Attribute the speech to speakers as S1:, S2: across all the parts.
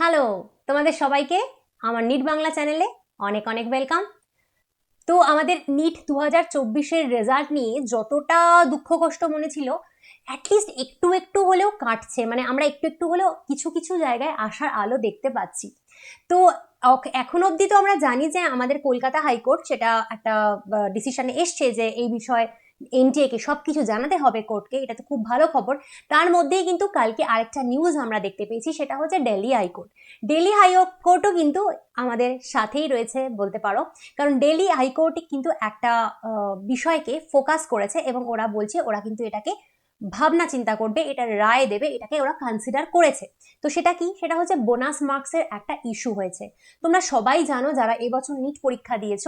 S1: Hello, তোমাদের সবাইকে আমার নিট বাংলা চ্যানেলে অনেক অনেক ওয়েলকাম। তো আমাদের নিট দু হাজার চব্বিশের রেজাল্ট নিয়ে যতটা দুঃখ কষ্ট মনে ছিল অ্যাটলিস্ট একটু একটু হলেও কাটছে। মানে আমরা একটু একটু হলেও কিছু কিছু জায়গায় আসার আলো দেখতে পাচ্ছি। তো এখন অবধি তো আমরা জানি যে আমাদের কলকাতা হাইকোর্ট সেটা একটা ডিসিশনে এসছে যে এই বিষয়ে এনটিএ কে সব কিছু জানাতে হবে কোর্টকে, এটা তো খুব ভালো খবর। তার মধ্যেই কিন্তু কালকে আরেকটা নিউজ আমরা দেখতে পেয়েছি, সেটা হচ্ছে দিল্লি হাইকোর্ট দিল্লি হাইকোর্টও কিন্তু আমাদের সাথেই রয়েছে বলতে পারো। কারণ দিল্লি হাইকোর্টে কিন্তু একটা বিষয়কে ফোকাস করেছে এবং ওরা বলছে ওরা কিন্তু এটাকে ভাবনা চিন্তা করবে এটা রায় দেবে, এটাকে ওরা কনসিডার করেছে। তো সেটা কি? সেটা হচ্ছে বোনাস মার্কসের একটা ইস্যু হয়েছে। তোমরা সবাই জানো যারা এবছর নিট পরীক্ষা দিয়েছ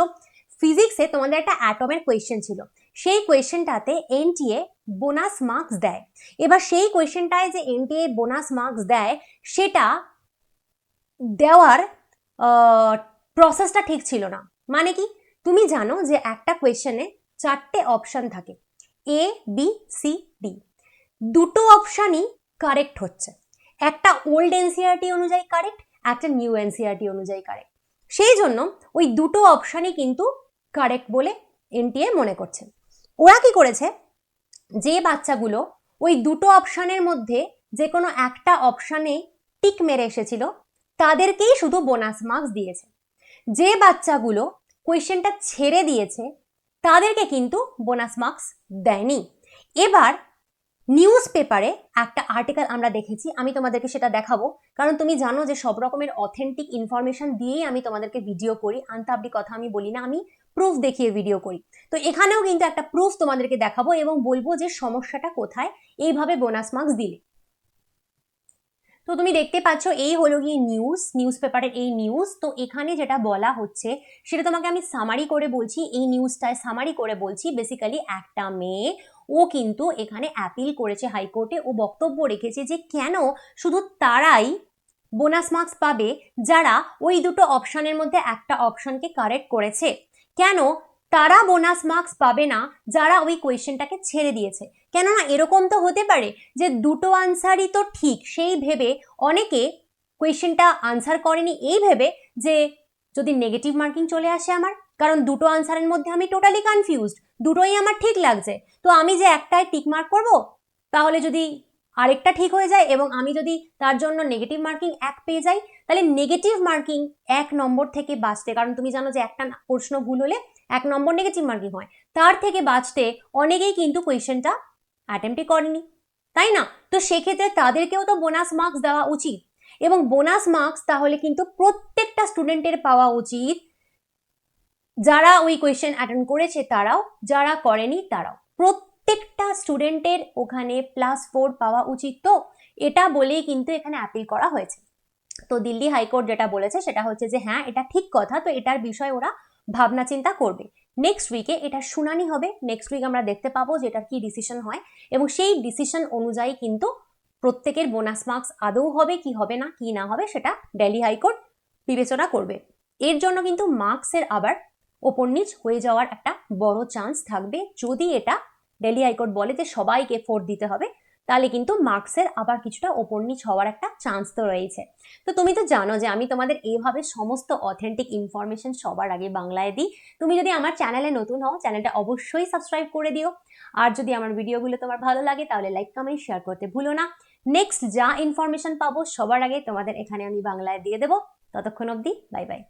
S1: ফিজিক্সে তোমাদের একটা অ্যাটমের কোয়েশ্চেন ছিল। সেই কোয়েশ্চেনটাতে এনটিএ বোনাস মার্কস দেয়। এবার সেই কোয়েশ্চেনটায় যে এনটিএ বোনাস মার্কস দেয়, সেটা দেওয়ার প্রসেসটা ঠিক ছিল না। মানে কি? তুমি জানো যে একটা কোয়েশ্চেনে চারটে অপশান থাকে এ বি সি ডি দুটো অপশানই কারেক্ট হচ্ছে। একটা ওল্ড এনসিআরটি অনুযায়ী কারেক্ট একটা নিউ এনসিআরটি অনুযায়ী কারেক্ট সেই জন্য ওই দুটো অপশানই কিন্তু কারেক্ট বলে এনটিএ মনে করছে। ওরা কি করেছে? যে বাচ্চাগুলো ওই দুটো অপশানের মধ্যে যে কোনো একটা অপশানে টিক মেরে এসেছিল, তাদেরকেই শুধু বোনাস মার্কস দিয়েছে। যে বাচ্চাগুলো কোয়েশ্চেনটা ছেড়ে দিয়েছে, তাদেরকে কিন্তু বোনাস মার্কস দেয়নি। এবার নিউজ পেপারে একটা আর্টিকেল আমরা দেখেছি, আমি তোমাদেরকে সেটা দেখাবো। কারণ তুমি জানো যে সব রকমের অথেন্টিক ইনফরমেশন দিয়েই আমি তোমাদেরকে ভিডিও করি। আন্তাবড়ি কথা আমি বলি না, আমি প্রুফ দেখিয়ে ভিডিও করি। তো এখানেও কিন্তু একটা প্রুফ তোমাদেরকে দেখাবো এবং বলব যে সমস্যাটা কোথায়, এইভাবে বোনাস মার্কস দিলে। তো তুমি দেখতে পাচ্ছ, এই হলো গিয়ে নিউজ নিউজ পেপারের এই নিউজ তো এখানে যেটা বলা হচ্ছে, সেটা তোমাকে আমি সামারি করে বলছি, এই নিউজটায় সামারি করে বলছি বেসিক্যালি একটা মেয়ে, ও কিন্তু এখানে অ্যাপিল করেছে হাইকোর্টে, ও বক্তব্য রেখেছে যে কেন শুধু তারাই বোনাস মার্কস পাবে, যারা ওই দুটো অপশানের মধ্যে একটা অপশানকে কারেক্ট করেছে। কেন তারা বোনাস মার্কস পাবে না যারা ওই কোয়েশ্চেনটাকে ছেড়ে দিয়েছে? কেননা এরকম তো হতে পারে যে দুটো আনসারই তো ঠিক, সেই ভেবে অনেকে কোয়েশ্চেনটা আনসার করেনি, এই ভেবে যে যদি নেগেটিভ মার্কিং চলে আসে আমার, কারণ দুটো আনসারের মধ্যে আমি টোটালি কনফিউজড দুটোই আমার ঠিক লাগছে। তো আমি যে একটায় টিক মার্ক করব, তাহলে যদি আরেকটা ঠিক হয়ে যায় এবং আমি যদি তার জন্য নেগেটিভ মার্কিং এক পেয়ে যাই, তাহলে নেগেটিভ মার্কিং এক নম্বর থেকে বাঁচতে, কারণ তুমি জানো যে একটা প্রশ্ন ভুল হলে এক নম্বর নেগেটিভ মার্কিং হয়। তার থেকে বাঁচতে অনেকেই কিন্তু কোয়েশ্চেনটা অ্যাটেম্পটি করেনি, তাই না? তো সেক্ষেত্রে তাদেরকেও তো বোনাস মার্কস দেওয়া উচিত। এবং বোনাস মার্কস তাহলে কিন্তু প্রত্যেকটা স্টুডেন্টের পাওয়া উচিত। যারা ওই কোয়েশ্চেন অ্যাটেন্ড করেছে তারাও, যারা করেনি তারাও। প্রত্যেকটা স্টুডেন্টের ওখানে প্লাস ফোর পাওয়া উচিত তো। এটা বলেই কিন্তু এখানে অ্যাপিল করা হয়েছে। তো দিল্লি হাইকোর্ট যেটা বলেছে সেটা হচ্ছে যে হ্যাঁ এটা ঠিক কথা তো এটার বিষয়ে ওরা ভাবনা চিন্তা করবে। নেক্সট উইকে এটা শুনানি হবে। নেক্সট উইক আমরা দেখতে পাবো যে এটার কি ডিসিশন হয়। এবং সেই ডিসিশন অনুযায়ী কিন্তু প্রত্যেকের বোনাস মার্কস আদৌ হবে, কি হবে না, কি না হবে সেটা দিল্লি হাইকোর্ট বিবেচনা করবে। এর জন্য কিন্তু মার্কসের আবার ওপর নিচ হয়ে যাওয়ার একটা বড় চান্স থাকবে। যদি এটা দিল্লি হাইকোর্ট বলে যে সবাইকে ফোর দিতে হবে, তাহলে কিন্তু মার্কসের আবার কিছুটা ওপর নিচ হওয়ার একটা চান্স তো রয়েছে। তো তুমি তো জানো যে আমি তোমাদের এইভাবে সমস্ত অথেন্টিক ইনফরমেশন সবার আগে বাংলায় দিই। তুমি যদি আমার চ্যানেলে নতুন হও চ্যানেলটা অবশ্যই সাবস্ক্রাইব করে দিও। আর যদি আমার ভিডিওগুলো তোমার ভালো লাগে, তাহলে লাইক কমেন্ট শেয়ার করতে ভুলো না। নেক্সট যা ইনফরমেশন পাবো, সবার আগে তোমাদের এখানে আমি বাংলায় দিয়ে দেবো। ততক্ষণ অবধি বাই বাই